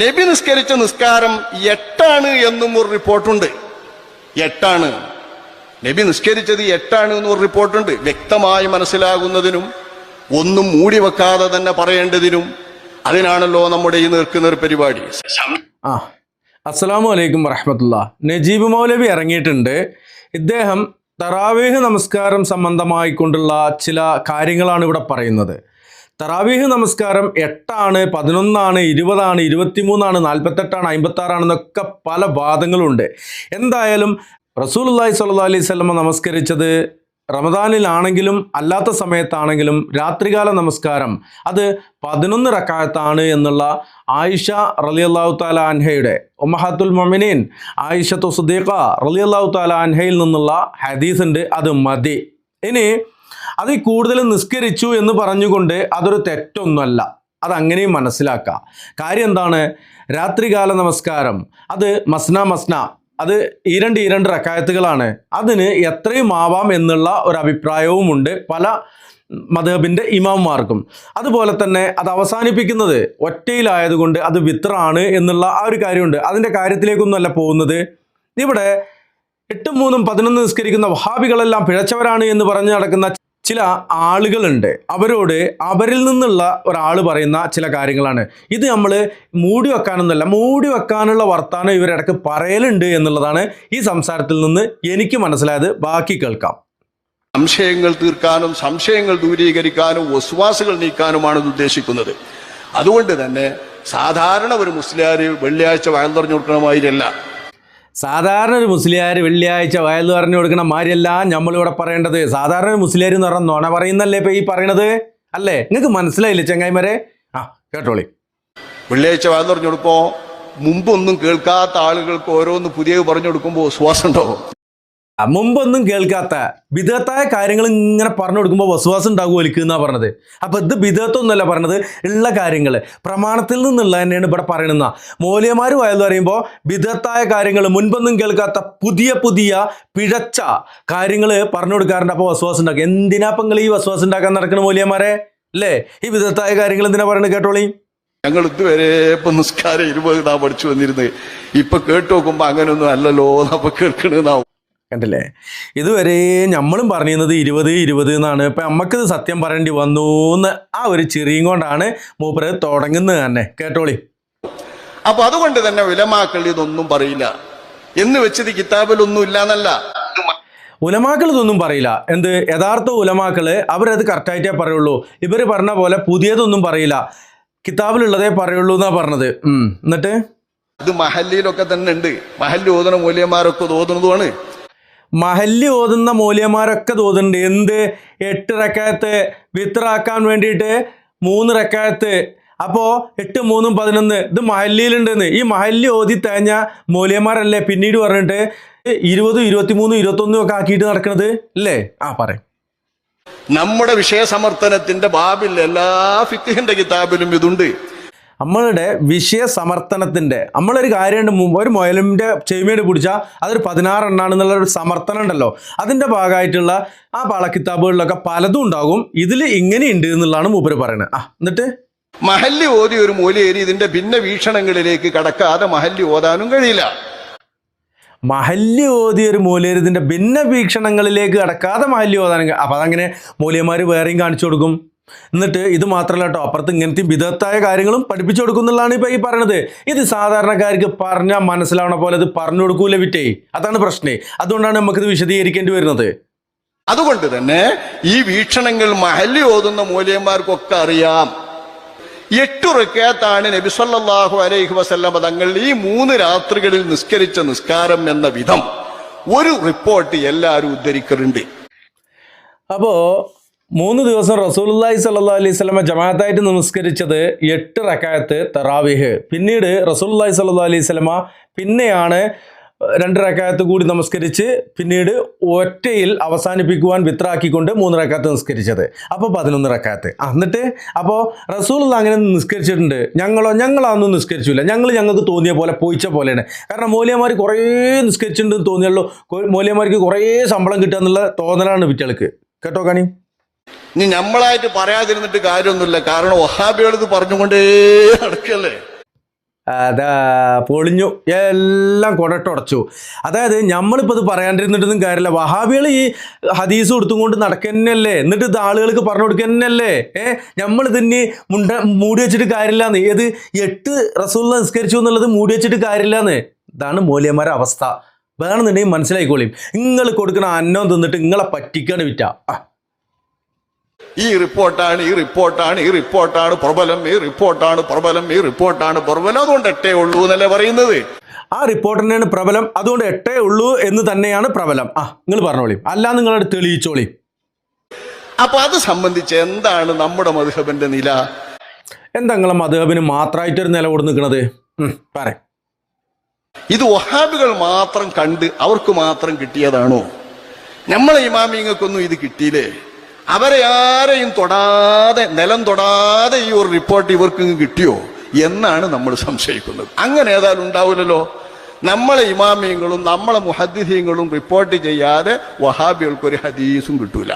നബി നിസ്കരിച്ച നിസ്കാരം എട്ടാണ് എന്നും ഒരു റിപ്പോർട്ടുണ്ട്. എട്ടാണ്. നബി നിസ്കരിച്ചത് എട്ടാണ് എന്നും ഒരു റിപ്പോർട്ടുണ്ട്. വ്യക്തമായി മനസ്സിലാകുന്നതിനും ഒന്നും മൂടി വെക്കാതെ തന്നെ പറയേണ്ടതിനും അതിനാണല്ലോ നമ്മുടെ ഈ നിൽക്കുന്ന പരിപാടി. ആ അസ്സലാമു അലൈക്കും വറഹമത്തുള്ള. നജീബ് മൗലവി ഇറങ്ങിയിട്ടുണ്ട്. ഇദ്ദേഹം തറാവേഹ് നമസ്കാരം സംബന്ധമായിക്കൊണ്ടുള്ള ചില കാര്യങ്ങളാണ് ഇവിടെ പറയുന്നത്. തറാവീഹ് നമസ്കാരം എട്ടാണ് പതിനൊന്നാണ് ഇരുപതാണ് ഇരുപത്തിമൂന്നാണ് നാൽപ്പത്തെട്ടാണ് അമ്പത്താറാണെന്നൊക്കെ പല വാദങ്ങളുണ്ട്. എന്തായാലും റസൂലുള്ളാഹി സ്വല്ലല്ലാഹി അലൈഹി സ്വലമ നമസ്കരിച്ചത് റമദാനിലാണെങ്കിലും അല്ലാത്ത സമയത്താണെങ്കിലും രാത്രികാല നമസ്കാരം അത് പതിനൊന്ന് റക്കായത്താണ് എന്നുള്ള ആയിഷ റലിയല്ലാഹു താല അൻഹയുടെ ഒമഹാത്തുൽ മൊമിനീൻ ആയിഷത്തു സുദീഖ റലിയല്ലാഹു താല അൻഹയിൽ നിന്നുള്ള ഹദീസ് ഉണ്ട് അത് മതി. ഇനി അതിൽ കൂടുതൽ നിസ്കരിച്ചു എന്ന് പറഞ്ഞുകൊണ്ട് അതൊരു തെറ്റൊന്നുമല്ല. അതങ്ങനെയും മനസ്സിലാക്കുക കാര്യം എന്താണ്? രാത്രികാല നമസ്കാരം അത് മസ്ന മസ്ന അത് ഈ രണ്ട് ഈ രണ്ട് റക്കായത്തുകളാണ്. അതിന് എത്രയും ആവാം എന്നുള്ള ഒരു അഭിപ്രായവുമുണ്ട് പല മധബിന്റെ ഇമാവുമാർക്കും അതുപോലെ തന്നെ അത് അവസാനിപ്പിക്കുന്നത് ഒറ്റയിലായതുകൊണ്ട് അത് വിത്രാണ് എന്നുള്ള ആ ഒരു കാര്യമുണ്ട്. അതിന്റെ കാര്യത്തിലേക്കൊന്നുമല്ല പോകുന്നത്. ഇവിടെ എട്ടും മൂന്നും പതിനൊന്ന് നിസ്കരിക്കുന്ന വഹാബികളെല്ലാം പിഴച്ചവരാണ് എന്ന് പറഞ്ഞു നടക്കുന്ന ചില ആളുകളുണ്ട്. അവരോട് അവരിൽ നിന്നുള്ള ഒരാൾ പറയുന്ന ചില കാര്യങ്ങളാണ്. ഇത് നമ്മൾ മൂടി വെക്കാനൊന്നുമല്ല മൂടി വെക്കാനുള്ള വർത്താനം ഇവരിടക്ക് പറയലുണ്ട് എന്നുള്ളതാണ് ഈ സംസാരത്തിൽ നിന്ന് എനിക്ക് മനസ്സിലായത്. ബാക്കി കേൾക്കാം. സംശയങ്ങൾ തീർക്കാനും സംശയങ്ങൾ ദൂരീകരിക്കാനും വസ്വാസുകൾ നീക്കാനുമാണ് ഉദ്ദേശിക്കുന്നത്. അതുകൊണ്ട് തന്നെ സാധാരണ ഒരു മുസ്ലിം വെള്ളിയാഴ്ച വയൽ തുറഞ്ഞു കൊടുക്കണമാതിരിയല്ല. സാധാരണ ഒരു മുസ്ലിയാർ വെള്ളിയാഴ്ച വയൽ പറഞ്ഞു കൊടുക്കണ മാതിരിയല്ല നമ്മളിവിടെ പറയേണ്ടത്. സാധാരണ ഒരു മുസ്ലിയാർ എന്ന് പറഞ്ഞാൽ നോണ പറയുന്നല്ലേ ഇപ്പൊ ഈ പറയണത്? അല്ലേ? നിങ്ങൾക്ക് മനസ്സിലായില്ലേ ചെങ്ങായിമാരെ? ആ കേട്ടോളി. വെള്ളിയാഴ്ച വയൽ പറഞ്ഞു കൊടുക്കുമ്പോൾ മുമ്പൊന്നും കേൾക്കാത്ത ആളുകൾക്ക് ഓരോന്ന് പുതിയത് പറഞ്ഞു കൊടുക്കുമ്പോൾ ശ്വാസം ഉണ്ടാവും. മുമ്പൊന്നും കേൾക്കാത്ത വിധത്തായ കാര്യങ്ങൾ ഇങ്ങനെ പറഞ്ഞു കൊടുക്കുമ്പോൾ വസുവാസം ഉണ്ടാകും ഒലിക്കുക എന്നാ പറഞ്ഞത്. അപ്പൊ ഇത് വിധത്തൊന്നുമല്ല പറഞ്ഞത് ഉള്ള കാര്യങ്ങൾ പ്രമാണത്തിൽ നിന്നുള്ള തന്നെയാണ് ഇവിടെ പറയണെന്ന മൂല്യമാര് വയലെന്ന് പറയുമ്പോൾ വിധത്തായ കാര്യങ്ങൾ മുൻപൊന്നും കേൾക്കാത്ത പുതിയ പുതിയ പിഴച്ച കാര്യങ്ങൾ പറഞ്ഞു കൊടുക്കാറുണ്ട്. അപ്പോൾ വസുവാസം ഉണ്ടാക്കുക എന്തിനാ നിങ്ങൾ ഈ വസുവാസം ഉണ്ടാക്കാൻ നടക്കുന്ന മൂല്യമാരെ അല്ലേ? ഈ വിധത്തായ കാര്യങ്ങൾ എന്തിനാ പറയുന്നത് കേട്ടോളീ? ഞങ്ങൾ ഇതുവരെ ഇപ്പൊ നിസ്കാരം ഇരുപത് പഠിച്ചു വന്നിരുന്നത്. ഇപ്പൊ കേട്ടു നോക്കുമ്പോ അങ്ങനെയൊന്നും അല്ലല്ലോ അപ്പൊ കേൾക്കണെന്നാവും കണ്ടില്ലേ? ഇതുവരെ നമ്മളും പറഞ്ഞിരുന്നത് ഇരുപത് ഇരുപത് എന്നാണ്. ഇപ്പം നമുക്കിത് സത്യം പറയേണ്ടി വന്നു എന്ന് ആ ഒരു ചെറിയും കൊണ്ടാണ് മൂപ്പര് തുടങ്ങുന്നത് തന്നെ. കേട്ടോളി. അപ്പൊ അതുകൊണ്ട് തന്നെ വിലമാക്കൾ ഇതൊന്നും പറയില്ല. എന്ന് വെച്ചത് കിതാബിൽ കിതാബിലൊന്നും ഇല്ലാന്നല്ല. ഉലമാക്കൾ ഇതൊന്നും പറയില്ല. എന്ത്? യഥാർത്ഥ ഉലമാക്കൾ അവരത് കറക്റ്റായിട്ടേ പറയുള്ളൂ. ഇവർ പറഞ്ഞ പോലെ പുതിയതൊന്നും പറയില്ല. കിതാബിലുള്ളതേ പറയുള്ളൂ എന്നാ പറഞ്ഞത്. ഉം. എന്നിട്ട്? ഇത് മഹല്ലിയിലൊക്കെ തന്നെ ഉണ്ട്. മഹല്ലി ഓതണ മൂല്യന്മാരൊക്കെ ഓതുന്നതുമാണ്. മഹല്ലി ഓതുന്ന മൂല്യന്മാരൊക്കെ തോന്നുന്നുണ്ട് എന്ത്? എട്ട് റക്കായത്ത് വിത്രാക്കാൻ വേണ്ടിയിട്ട് മൂന്ന് റക്കായത്ത്. അപ്പോൾ എട്ട് മൂന്നും പതിനൊന്ന് ഇത് മഹല്ലിയിലുണ്ടെന്ന് ഈ മഹല്ലി ഓതി തേഞ്ഞ മൂല്യന്മാരല്ലേ? പിന്നീട് പറഞ്ഞിട്ട് ഇരുപതും ഇരുപത്തിമൂന്നും ഇരുപത്തൊന്നും ഒക്കെ ആക്കിയിട്ട് നടക്കുന്നത് അല്ലേ? ആ പറയും. നമ്മുടെ വിഷയസമർത്ഥനത്തിന്റെ ബാബിൽ എല്ലാ ഫിഖിന്റെ കിതാബിലും ഇതുണ്ട്. നമ്മളുടെ വിഷയ സമർത്ഥനത്തിന്റെ നമ്മളൊരു കാര്യമുണ്ട് മുമ്പ് ഒരു മുയലിന്റെ ചെവിമേട് പിടിച്ചാൽ അതൊരു പതിനാറെണ്ണാണെന്നുള്ള ഒരു സമർത്ഥനം ഉണ്ടല്ലോ അതിന്റെ ഭാഗമായിട്ടുള്ള ആ പാളക്കിതാബുകളിലൊക്കെ പലതും ഉണ്ടാകും. ഇതിൽ ഇങ്ങനെയുണ്ട് എന്നുള്ളതാണ് മൂപ്പര് പറയുന്നത് ആ എന്നിട്ട്? മഹല്ലി ഓതി ഒരു മൂലയേരി ഇതിന്റെ ഭിന്ന വീക്ഷണങ്ങളിലേക്ക് കടക്കാതെ മഹല്ലി ഓതാനും കഴിയില്ല. മഹല്യ ഓതിയ ഒരു മൂല്യരതിന്റെ ഭിന്ന വീക്ഷണങ്ങളിലേക്ക് കടക്കാതെ മഹല്യ ഓതാനും അപ്പം അതങ്ങനെ മൂല്യന്മാർ വേറെയും കാണിച്ചു കൊടുക്കും. എന്നിട്ട് ഇത് മാത്രമല്ല കേട്ടോ അപ്പുറത്ത് ഇങ്ങനത്തെ വിധത്തായ കാര്യങ്ങളും പഠിപ്പിച്ചു കൊടുക്കുന്നുള്ളതാണ് ഇപ്പം ഈ പറയണത്. ഇത് സാധാരണക്കാർക്ക് പറഞ്ഞാൽ മനസ്സിലാവണ പോലെ ഇത് പറഞ്ഞു കൊടുക്കൂല വിറ്റേ അതാണ് പ്രശ്നേ. അതുകൊണ്ടാണ് നമുക്കിത് വിശദീകരിക്കേണ്ടി വരുന്നത്. അതുകൊണ്ട് തന്നെ ഈ വീക്ഷണങ്ങൾ മഹല്ലി ഓതുന്ന മൂല്യന്മാർക്കൊക്കെ അറിയാം. എട്ടു റക്കാത്താണ് നബി സല്ലല്ലാഹു അലൈഹി വസല്ലം തങ്ങൾ ഈ മൂന്ന് രാത്രികളിൽ നിസ്കരിച്ച നിസ്കാരം എന്ന വിധം. ഒരു റിപ്പോർട്ട് എല്ലാവരും ഉദ്ധരിക്കലുണ്ട് അപ്പോൾ മൂന്ന് ദിവസം റസൂലുള്ളാഹി സല്ലാ അലൈഹി സ്വലമ ജമാഅത്തായിട്ട് നമസ്കരിച്ചത് എട്ട് റക്കായത്ത് തറാവിഹ്. പിന്നീട് റസൂലുള്ളാഹി സല്ലാ അലൈഹി സ്വലമ പിന്നെയാണ് രണ്ട് റക്കായത്ത് കൂടി നമസ്കരിച്ച് പിന്നീട് ഒറ്റയിൽ അവസാനിപ്പിക്കുവാൻ വിത്രാക്കിക്കൊണ്ട് മൂന്ന് റക്കാത്ത് നിസ്കരിച്ചത്. അപ്പോൾ പതിനൊന്ന് റക്കാത്ത് എന്നിട്ട് അപ്പോൾ റസൂൽ അങ്ങനെ നിസ്കരിച്ചിട്ടുണ്ട്. ഞങ്ങളോ ഞങ്ങളതൊന്നും നിസ്കരിച്ചില്ല. ഞങ്ങൾ ഞങ്ങൾക്ക് തോന്നിയ പോലെ പോയിച്ച പോലെയാണ്. കാരണം മൂല്യന്മാർ കുറേ നിസ്കരിച്ചിട്ടുണ്ടെന്ന് തോന്നിയുള്ളൂ. മൂല്യന്മാർക്ക് കുറേ ശമ്പളം കിട്ടുക എന്നുള്ള തോന്നലാണ് വിറ്റൾക്ക് കേട്ടോ കാണി ഇനി നമ്മളായിട്ട് പറയാതിരുന്നിട്ട് കാര്യമൊന്നുമില്ല. കാരണം വഹാബികൾ ഇത് പറഞ്ഞുകൊണ്ടേ നടക്കല്ലേ? അതാ പൊളിഞ്ഞു. എല്ലാം കൊടട്ടുടച്ചു അതായത് നമ്മളിപ്പോൾ ഇത് പറയാണ്ടിരുന്നിട്ടൊന്നും കാര്യമില്ല. വഹാബികൾ ഈ ഹദീസ് കൊടുത്തും കൊണ്ട് നടക്കന്നല്ലേ എന്നിട്ട് ഇത് ആളുകൾക്ക് പറഞ്ഞു കൊടുക്കന്നല്ലേ ഏ നമ്മൾ ഇതിന് മുണ്ട മൂടി വെച്ചിട്ട് കാര്യമില്ലാന്ന്. ഏത് എട്ട് റസൂൾ നിസ്കരിച്ചു എന്നുള്ളത് മൂടി വെച്ചിട്ട് കാര്യമില്ലാന്ന്? ഇതാണ് മൂല്യന്മാരുടെ അവസ്ഥ. വേണമെന്നുണ്ടെങ്കിൽ മനസ്സിലായിക്കോളിയും നിങ്ങൾ കൊടുക്കുന്ന അന്നം തിന്നിട്ട് നിങ്ങളെ പറ്റിക്കാണ് വിറ്റ. ഈ റിപ്പോർട്ടാണ് ഈ റിപ്പോർട്ടാണ് ഈ റിപ്പോർട്ടാണ് പ്രബലം ഈ റിപ്പോർട്ടാണ് പ്രബലം ഈ റിപ്പോർട്ടാണ് പ്രബലം. അതുകൊണ്ട് എട്ടേ ഉള്ളൂ എന്നല്ലേ പറയുന്നത്? ആ റിപ്പോർട്ട് തന്നെയാണ് പ്രബലം. അതുകൊണ്ട് എട്ടേ ഉള്ളൂ എന്ന് തന്നെയാണ് പ്രബലം. ആ നിങ്ങൾ പറഞ്ഞോളി. അല്ല നിങ്ങളോട് തെളിയിച്ചോളി. അപ്പൊ അത് സംബന്ധിച്ച് എന്താണ് നമ്മുടെ മധുഹബന്റെ നില? എന്താ നിങ്ങളെ മധുഹബിന് മാത്രമായിട്ടൊരു നില കൊടുത്ത് നിൽക്കുന്നത് പറ. ഇത് വഹാബികൾ മാത്രം കണ്ട് അവർക്ക് മാത്രം കിട്ടിയതാണോ? നമ്മളെ ഇമാമിങ്ങൾക്കൊന്നും ഇത് കിട്ടിയില്ലേ? അവരെ ആരെയും തൊടാതെ നിലം തൊടാതെ ഈ ഒരു റിപ്പോർട്ട് ഇവർക്ക് കിട്ടിയോ? എന്നാണ് നമ്മൾ സംശയിക്കുന്നത്. അങ്ങനെ ഏതായാലും ഉണ്ടാവില്ലല്ലോ. നമ്മളെ ഇമാമിയങ്ങളും നമ്മളെ മുഹദ്ദിഹീങ്ങളും റിപ്പോർട്ട് ചെയ്യാതെ വഹാബികൾക്ക് ഒരു ഹദീസും കിട്ടൂല.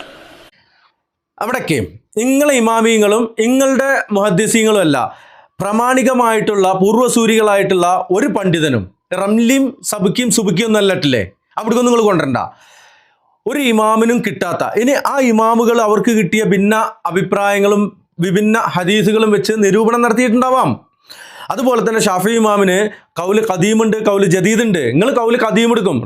അവിടേക്ക് നിങ്ങളെ ഇമാമിയങ്ങളും നിങ്ങളുടെ മുഹദ്ദിസീങ്ങളും അല്ല പ്രാമാണികമായിട്ടുള്ള പൂർവസൂരികളായിട്ടുള്ള ഒരു പണ്ഡിതനും റംലിം സബുക്കിയും സുബുക്കിയും ഒന്നും അവിടേക്കൊന്നും നിങ്ങൾ കൊണ്ടുവരണ്ട. ഒരു ഇമാമിനും കിട്ടാത്ത. ഇനി ആ ഇമാമുകൾ അവർക്ക് കിട്ടിയ ഭിന്ന അഭിപ്രായങ്ങളും വിഭിന്ന ഹദീസുകളും വെച്ച് നിരൂപണം നടത്തിയിട്ടുണ്ടാവാം. അതുപോലെ തന്നെ ഷാഫി ഇമാമിന് കൗൽ കദീമുണ്ട് കൗൽ ജദീദുണ്ട്. നിങ്ങൾ കൗൽ കദീം എടുക്കും.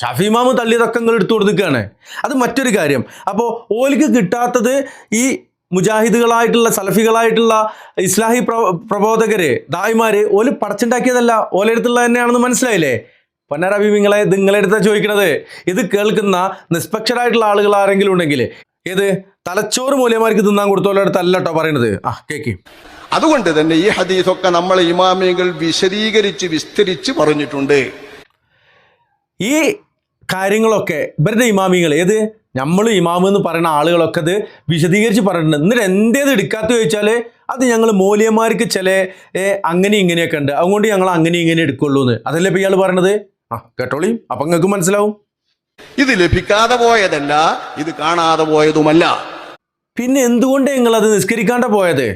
ഷാഫി ഇമാമ് തള്ളിയതൊക്കെ നിങ്ങൾ എടുത്തു കൊടുക്കുകയാണ്. അത് മറ്റൊരു കാര്യം. അപ്പോൾ ഓലിക്ക് കിട്ടാത്തത് ഈ മുജാഹിദുകളായിട്ടുള്ള സലഫികളായിട്ടുള്ള ഇസ്ലാഹി പ്രബോധകരെ ദായിമാര് ഓൽ പടച്ചുണ്ടാക്കിയതല്ല. ഓലെടുത്തുള്ള തന്നെയാണെന്ന് മനസ്സിലായില്ലേ? പൊന്നറബി നിങ്ങളെ നിങ്ങളെടുത്താ ചോദിക്കണത്. ഇത് കേൾക്കുന്ന നിഷ്പക്ഷരായിട്ടുള്ള ആളുകൾ ആരെങ്കിലും ഉണ്ടെങ്കിൽ ഏത്? തലച്ചോറ് മൂല്യമാർക്ക് തിന്നാൻ കൊടുത്തോലടുത്ത് അല്ല കേട്ടോ പറയണത്. ആ കേക്ക്. അതുകൊണ്ട് തന്നെ ഈ ഹദീസൊക്കെ നമ്മൾ ഇമാമിയങ്ങൾ വിശദീകരിച്ച് വിസ്തരിച്ച് പറഞ്ഞിട്ടുണ്ട്. ഈ കാര്യങ്ങളൊക്കെ ഇവരുടെ ഇമാമികൾ ഏത്? നമ്മൾ ഇമാമ് എന്ന് പറയുന്ന ആളുകളൊക്കെ അത് വിശദീകരിച്ച് പറഞ്ഞിട്ടുണ്ട്. എന്നിട്ട് എന്തേത് എടുക്കാത്ത ചോദിച്ചാൽ അത് ഞങ്ങൾ മൂല്യന്മാർക്ക് ചില അങ്ങനെ ഇങ്ങനെയൊക്കെ ഉണ്ട്. അതുകൊണ്ട് ഞങ്ങൾ അങ്ങനെ ഇങ്ങനെ എടുക്കുള്ളൂ എന്ന് അതല്ലേ ഇപ്പം ഇയാൾ പറയണത് ആ കേട്ടോളി? അപ്പൊ നിങ്ങൾക്ക് മനസ്സിലാവും. ഇത് ലഭിക്കാതെ പോയതല്ല ഇത് കാണാതെ പോയതുമല്ല. പിന്നെ എന്തുകൊണ്ട് നിങ്ങൾ അത് നിസ്കരിക്കാണ്ട പോയത്?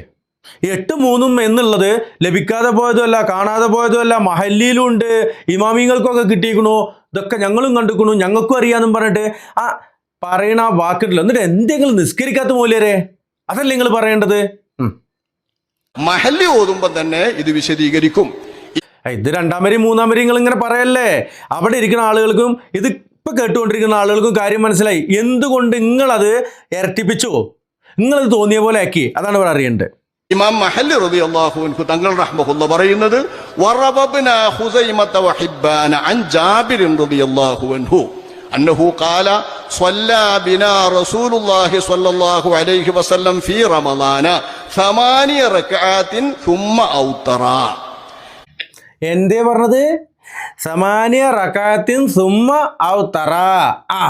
എട്ട് മൂന്നും എന്നുള്ളത് ലഭിക്കാതെ പോയതുമല്ല കാണാതെ പോയതുമല്ല മഹല്ലിയിലും ഉണ്ട് ഇമാമിങ്ങൾക്കൊക്കെ കിട്ടിയിരിക്കണു ഇതൊക്കെ ഞങ്ങളും കണ്ടിക്കണു ഞങ്ങൾക്കും അറിയാന്നും പറഞ്ഞിട്ട്. ആ പറയണ ആ വാക്കിട്ടില്ല. എന്നിട്ട് എന്തെങ്കിലും നിസ്കരിക്കാത്ത മൂല്യരെ? അതല്ലേ നിങ്ങൾ പറയേണ്ടത്. മഹല്ലി ഓതുമ്പം തന്നെ ഇത് വിശദീകരിക്കും. ഇത് രണ്ടാം വരെയും മൂന്നാം വരെയും നിങ്ങൾ ഇങ്ങനെ പറയല്ലേ അവിടെ ഇരിക്കുന്ന ആളുകൾക്കും ഇത് ഇപ്പൊ കേട്ടുകൊണ്ടിരിക്കുന്ന ആളുകൾക്കും കാര്യം മനസ്സിലായി എന്തുകൊണ്ട് നിങ്ങളത് ഇരട്ടിപ്പിച്ചോ നിങ്ങളത് തോന്നിയ പോലെ ആക്കി അതാണ് ഇവിടെ അറിയേണ്ടത് ഇമാം മഹല്ലി റബി അള്ളാഹുവിൻകു തങ്ങൾ റഹ്മഹുല്ല പറയുന്നത് വറബബ്ന ഖുസൈമത വഹിബ്ബാന അൻ ജാബിർ റളിയല്ലാഹു അൻഹു അന്നഹു ഖാല صلى بنا رسول الله صلى الله عليه وسلم في رمضان ثمانية ركعات ثم أوترا എന്തേ പറഞ്ഞത്? സമാനിയ റക്കാത്തിൻ സുമ്മ ഔ തറ. ആ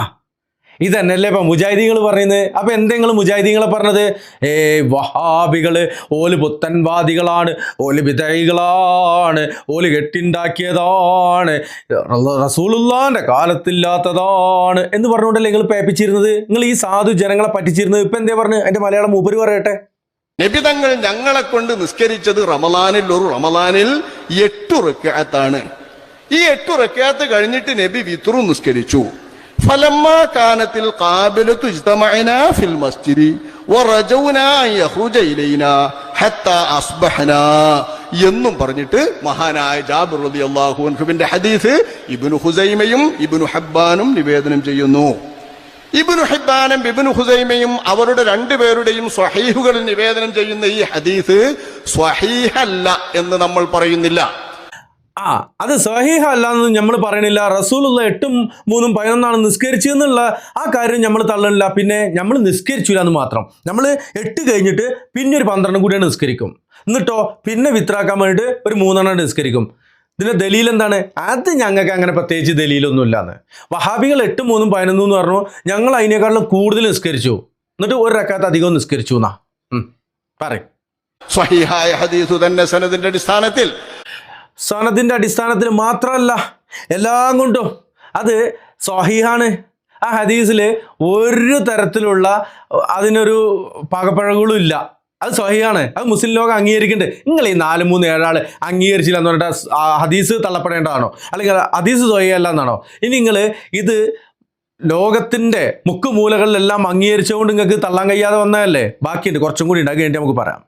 ഇതന്നെയല്ലേ ഇപ്പം മുജാഹിദീങ്ങൾ പറയുന്നത്? അപ്പം എന്തെങ്കിലും മുജാഹിദീങ്ങളെ പറഞ്ഞത്? ഏ വഹാബികൾ ഓൽ പുത്തൻവാദികളാണ് ഓൽ വിധൈകളാണ് ഓൽ കെട്ടിണ്ടാക്കിയതാണ് റസൂലുള്ളാന്റെ കാലത്തില്ലാത്തതാണ് എന്ന് പറഞ്ഞുകൊണ്ടല്ലേ നിങ്ങൾ പേപ്പിച്ചിരുന്നത്? നിങ്ങൾ ഈ സാധു ജനങ്ങളെ പറ്റിച്ചിരുന്നത്? ഇപ്പം എന്തേ പറഞ്ഞു? എന്റെ മലയാളം മൂപ്പര് പറയട്ടെ. നബി തങ്ങൾ ഞങ്ങളെ കൊണ്ട് നിസ്കരിച്ചത് റമലാനിൽ ഒരു റമലാനിൽ എട്ടു റക്കാത്താണ്. ഈ എട്ടു റക്കാത്ത് കഴിഞ്ഞിട്ട് നബി വിത്രു നിസ്കരിച്ചു. ഫലമ്മ കാനത്തിൽ ഫിൽ മസ്ജിദി എന്നും പറഞ്ഞിട്ട് മഹാനായ ജാബിർ റളിയല്ലാഹു അൻഹുവിന്റെ ഹദീസ് ഇബ്നു ഹുസൈമയും ഇബ്നു ഹബ്ബാനും നിവേദനം ചെയ്യുന്നു. ഇബ്നു ഹിബാനും ഇബ്നു ഹുസൈമയും അവരുടെ രണ്ടുപേരുടെയും സ്വഹീഹുകളിൽ നിവേദനം ചെയ്യുന്ന ഈ ഹദീസ് സ്വഹീഹല്ല എന്ന് നമ്മൾ പറയുന്നില്ല. ആ അത് സഹീഹ അല്ലാന്ന് നമ്മൾ പറയണില്ല. റസൂലുള്ള എട്ടും മൂന്നും പതിനൊന്നാണ് നിസ്കരിച്ചു എന്നുള്ള ആ കാര്യം നമ്മൾ തള്ളണില്ല. പിന്നെ നമ്മൾ നിസ്കരിച്ചില്ല എന്ന് മാത്രം. നമ്മൾ എട്ട് കഴിഞ്ഞിട്ട് പിന്നെ ഒരു പന്ത്രണ്ടും കൂടിയാണ് നിസ്കരിക്കും. എന്നിട്ടോ പിന്നെ വിത്രാക്കാൻ വേണ്ടിയിട്ട് ഒരു മൂന്നെണ്ണം നിസ്കരിക്കും. ഇതിന്റെ ദലീൽ എന്താണ്? അത് ഞങ്ങൾക്ക് അങ്ങനെ പ്രത്യേകിച്ച് ദലീലൊന്നും ഇല്ലാന്ന് വഹാബികൾ എട്ട് മൂന്നും പതിനൊന്നും എന്ന് പറഞ്ഞു ഞങ്ങൾ അതിനേക്കാളും കൂടുതൽ നിസ്കരിച്ചു. എന്നിട്ട് ഒരു റക്കാത്ത് അധികം നിസ്കരിച്ചു എന്നാ. പറയും. സ്വഹീഹായ ഹദീസ് തന്നെ സനദിന്റെ അടിസ്ഥാനത്തിൽ. സനദിന്റെ അടിസ്ഥാനത്തിൽ മാത്രമല്ല എല്ലാം കൊണ്ടും അത് സ്വഹീഹാണ്. ആ ഹദീസിൽ ഒരു തരത്തിലുള്ള അതിനൊരു പകപ്പഴകളും ഇല്ല. അത് സ്വഹിയാണ് അത് മുസ്ലിം ലോകം അംഗീകരിക്കുന്നുണ്ട്. നിങ്ങൾ ഈ നാല് മൂന്ന് ഏഴാൾ അംഗീകരിച്ചില്ല എന്ന് പറഞ്ഞിട്ട് ഹദീസ് തള്ളപ്പെടേണ്ടതാണോ? അല്ലെങ്കിൽ ഹദീസ് സ്വഹിയല്ല എന്നാണോ ഇനി നിങ്ങൾ ഇത് ലോകത്തിന്റെ മുക്കുമൂലകളിലെല്ലാം അംഗീകരിച്ചുകൊണ്ട് നിങ്ങൾക്ക് തള്ളാൻ കഴിയാതെ വന്നതല്ലേ? ബാക്കിയുണ്ട്. കുറച്ചും കൂടി ഉണ്ടാക്കി നമുക്ക് പറയാം.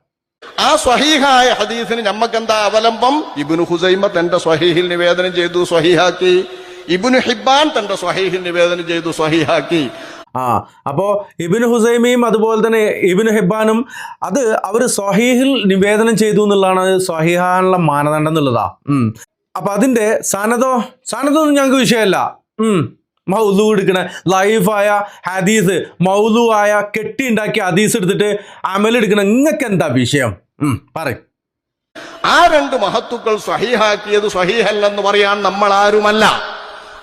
ആ സ്വഹീഹായ ഹദീസിന് ഞമ്മക്കെന്താ അവലംബം? ഇബിനു ഹുസൈമ തന്റെ സ്വഹീഹിൽ നിവേദനം ചെയ്തു സ്വഹീഹാക്കി. ഇബിനു ഹിബാൻ തന്റെ സ്വഹീഹിൽ നിവേദനം ചെയ്തു സ്വഹീഹാക്കി. ആ അപ്പോൾ ഇബിന് ഹുസൈമിയും അതുപോലെ തന്നെ ഇബിന് ഹെബാനും അത് അവർ സ്വഹീഹിൽ നിവേദനം ചെയ്തു എന്നുള്ളതാണ് സ്വഹീഹാനുള്ള മാനദണ്ഡം എന്നുള്ളതാ. അപ്പൊ അതിന്റെ സനതോ സനതൊന്നും ഞങ്ങൾക്ക് വിഷയമല്ല. മൗലു എടുക്കണ ലൈഫായ ഹദീസ് മൗലു ആയ കെട്ടി ഉണ്ടാക്കിയ ഹദീസ് എടുത്തിട്ട് അമലെടുക്കണ നിങ്ങൾക്ക് എന്താ വിഷയം? പറയ്. ആ രണ്ട് മഹത്തുക്കൾ സ്വഹീഹാക്കിയത് സ്വഹീഹല്ലെന്ന് പറയാൻ നമ്മൾ ആരുമല്ല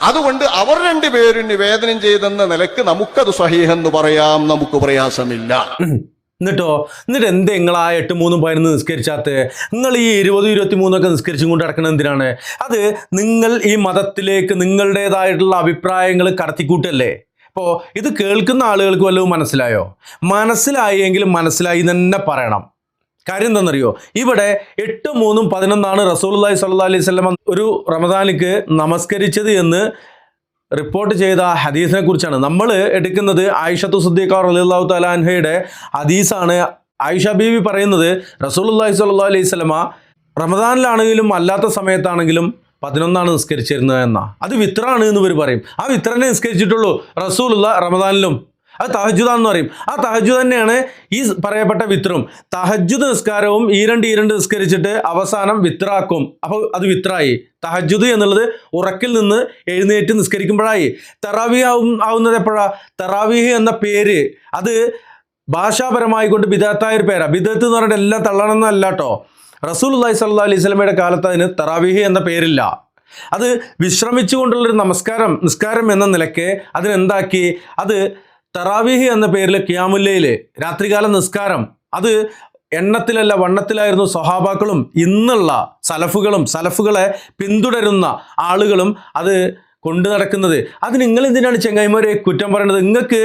അതുകൊണ്ട് അവർ രണ്ടുപേരും നിവേദനം ചെയ്തെന്ന നിലയ്ക്ക് നമുക്കത് സഹീഹെന്ന് പറയാം. നമുക്ക് പ്രയാസമില്ല. എന്നിട്ടോ? എന്നിട്ട് എന്ത് നിങ്ങൾ ആ എട്ട് മൂന്നും പതിനൊന്ന് നിസ്കരിച്ചാത്ത? നിങ്ങൾ ഈ ഇരുപത് ഇരുപത്തി മൂന്നൊക്കെ നിസ്കരിച്ചും കൊണ്ട് നടക്കുന്നത് എന്തിനാണ്? അത് നിങ്ങൾ ഈ മതത്തിലേക്ക് നിങ്ങളുടേതായിട്ടുള്ള അഭിപ്രായങ്ങൾ കടത്തിക്കൂട്ടല്ലേ? അപ്പോൾ ഇത് കേൾക്കുന്ന ആളുകൾക്ക് വല്ലതും മനസ്സിലായോ? മനസ്സിലായി എങ്കിലും മനസ്സിലായി തന്നെ പറയണം. കാര്യം എന്താണെന്നറിയോ? ഇവിടെ എട്ട് മൂന്നും പതിനൊന്നാണ് റസൂലുള്ളാഹി സ്വല്ലല്ലാഹി അലൈഹി വസല്ലം ഒരു റമദാനിക്ക് നമസ്കരിച്ചത് എന്ന് റിപ്പോർട്ട് ചെയ്ത ഹദീസിനെ കുറിച്ചാണ്. നമ്മൾ എടുക്കുന്നത് ആയിഷത്തു സുദ്ദീഖ് റളിയല്ലാഹു തലാൻഹയുടെ ഹദീസാണ്. ആയിഷ ബീവി പറയുന്നത് റസൂലുള്ളാഹി സ്വല്ലല്ലാഹി അലൈഹി സ്വലമ റമദാനിലാണെങ്കിലും അല്ലാത്ത സമയത്താണെങ്കിലും പതിനൊന്നാണ് നിസ്കരിച്ചിരുന്നത് എന്നാ. അത് വിത്രാണ് എന്ന് ഇവർ പറയും. ആ വിത്രനെ നിസ്കരിച്ചിട്ടുള്ളൂ റസൂലുള്ള റമദാനിലും. അത് തഹജുദാന്ന് പറയും. ആ തഹജുദ് തന്നെയാണ് ഈ പറയപ്പെട്ട വിത്രും തഹജുദ് നിസ്കാരവും ഈ രണ്ട് ഈ രണ്ട് നിസ്കരിച്ചിട്ട് അവസാനം വിത്രാക്കും അപ്പോൾ അത് വിത്രായി തഹജുദ് എന്നുള്ളത് ഉറക്കിൽ നിന്ന് എഴുന്നേറ്റ് നിസ്കരിക്കുമ്പോഴായി. തറാവി ആവും ആവുന്നത് എപ്പോഴാണ് തെറാവീഹ് എന്ന പേര് അത് ഭാഷാപരമായി കൊണ്ട് ബിദത്തായ ഒരു പേരാണ് ബിദത്ത് എന്ന് പറഞ്ഞാൽ എല്ലാം തള്ളണമെന്നല്ല കേട്ടോ റസൂൽ അള്ളഹി സല്ലാ അലൈഹി സ്വലമയുടെ കാലത്ത് അതിന് തറാവീഹ് എന്ന പേരില്ല. അത് വിശ്രമിച്ചുകൊണ്ടുള്ളൊരു നമസ്കാരം നിസ്കാരം എന്ന നിലയ്ക്ക് അതിനെന്താക്കി? അത് തറാവീഹ് എന്ന പേരിൽ ക്യാമുല്ലയിലെ രാത്രികാല നിസ്കാരം. അത് എണ്ണത്തിലല്ല വണ്ണത്തിലായിരുന്നു സ്വഹാബാക്കളും ഇന്നുള്ള സലഫുകളും സലഫുകളെ പിന്തുടരുന്ന ആളുകളും അത് കൊണ്ടു നടക്കുന്നത്. അത് നിങ്ങൾ എന്തിനാണ് ചെങ്ങായിമാരെ കുറ്റം പറയുന്നത് നിങ്ങൾക്ക്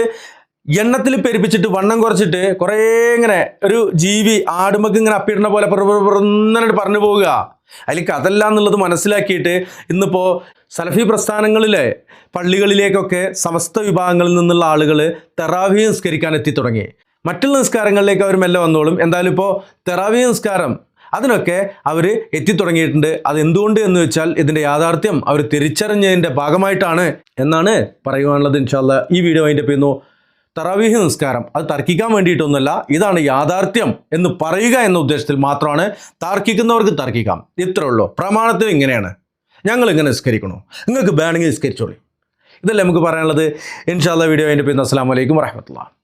എണ്ണത്തിൽ പെരുപ്പിച്ചിട്ട് വണ്ണം കുറച്ചിട്ട് കുറേ ഇങ്ങനെ ഒരു ജീവി ആടുമക്ക് ഇങ്ങനെ അപ്പിടുന്ന പോലെ പറഞ്ഞു പോവുക. അതിലേക്ക് അതല്ല എന്നുള്ളത് മനസ്സിലാക്കിയിട്ട് ഇന്നിപ്പോൾ സലഫി പ്രസ്ഥാനങ്ങളിലെ പള്ളികളിലേക്കൊക്കെ സമസ്ത വിഭാഗങ്ങളിൽ നിന്നുള്ള ആളുകൾ തെറാവി നിസ്കരിക്കാൻ എത്തി തുടങ്ങി. മറ്റുള്ള നിസ്കാരങ്ങളിലേക്ക് അവർ മെല്ലെ വന്നോളും. എന്തായാലും ഇപ്പോൾ തെറാവി നിസ്കാരം അതിനൊക്കെ അവർ എത്തിത്തുടങ്ങിയിട്ടുണ്ട് അത് എന്തുകൊണ്ട് എന്ന് വെച്ചാൽ ഇതിന്റെ യാഥാർത്ഥ്യം അവർ തിരിച്ചറിഞ്ഞതിന്റെ ഭാഗമായിട്ടാണ് എന്നാണ് പറയുവാനുള്ളത് ഇൻഷാല്ല ഈ വീഡിയോ അതിന്റെ ചെയ്യുന്നു തറാവീഹ് നിസ്കാരം. അത് തർക്കിക്കാൻ വേണ്ടിയിട്ടൊന്നുമല്ല ഇതാണ് യാഥാർത്ഥ്യം എന്ന് പറയുക എന്ന ഉദ്ദേശത്തിൽ മാത്രമാണ് തർക്കിക്കുന്നവർക്ക് തർക്കിക്കാം. ഇത്രയുള്ളൂ പ്രമാണത്തിൽ ഇങ്ങനെയാണ്. ഞങ്ങൾ ഇങ്ങനെ നിസ്കരിക്കണോ? നിങ്ങൾക്ക് വേണമെങ്കിൽ നിസ്കരിച്ചോളി. ഇതല്ലേ നമുക്ക് പറയാനുള്ളത്? ഇൻഷാല്ല വീഡിയോ അതിന്റെ പിന്നെ അസ്സാം വലൈക്കും വരഹമത്തുള്ള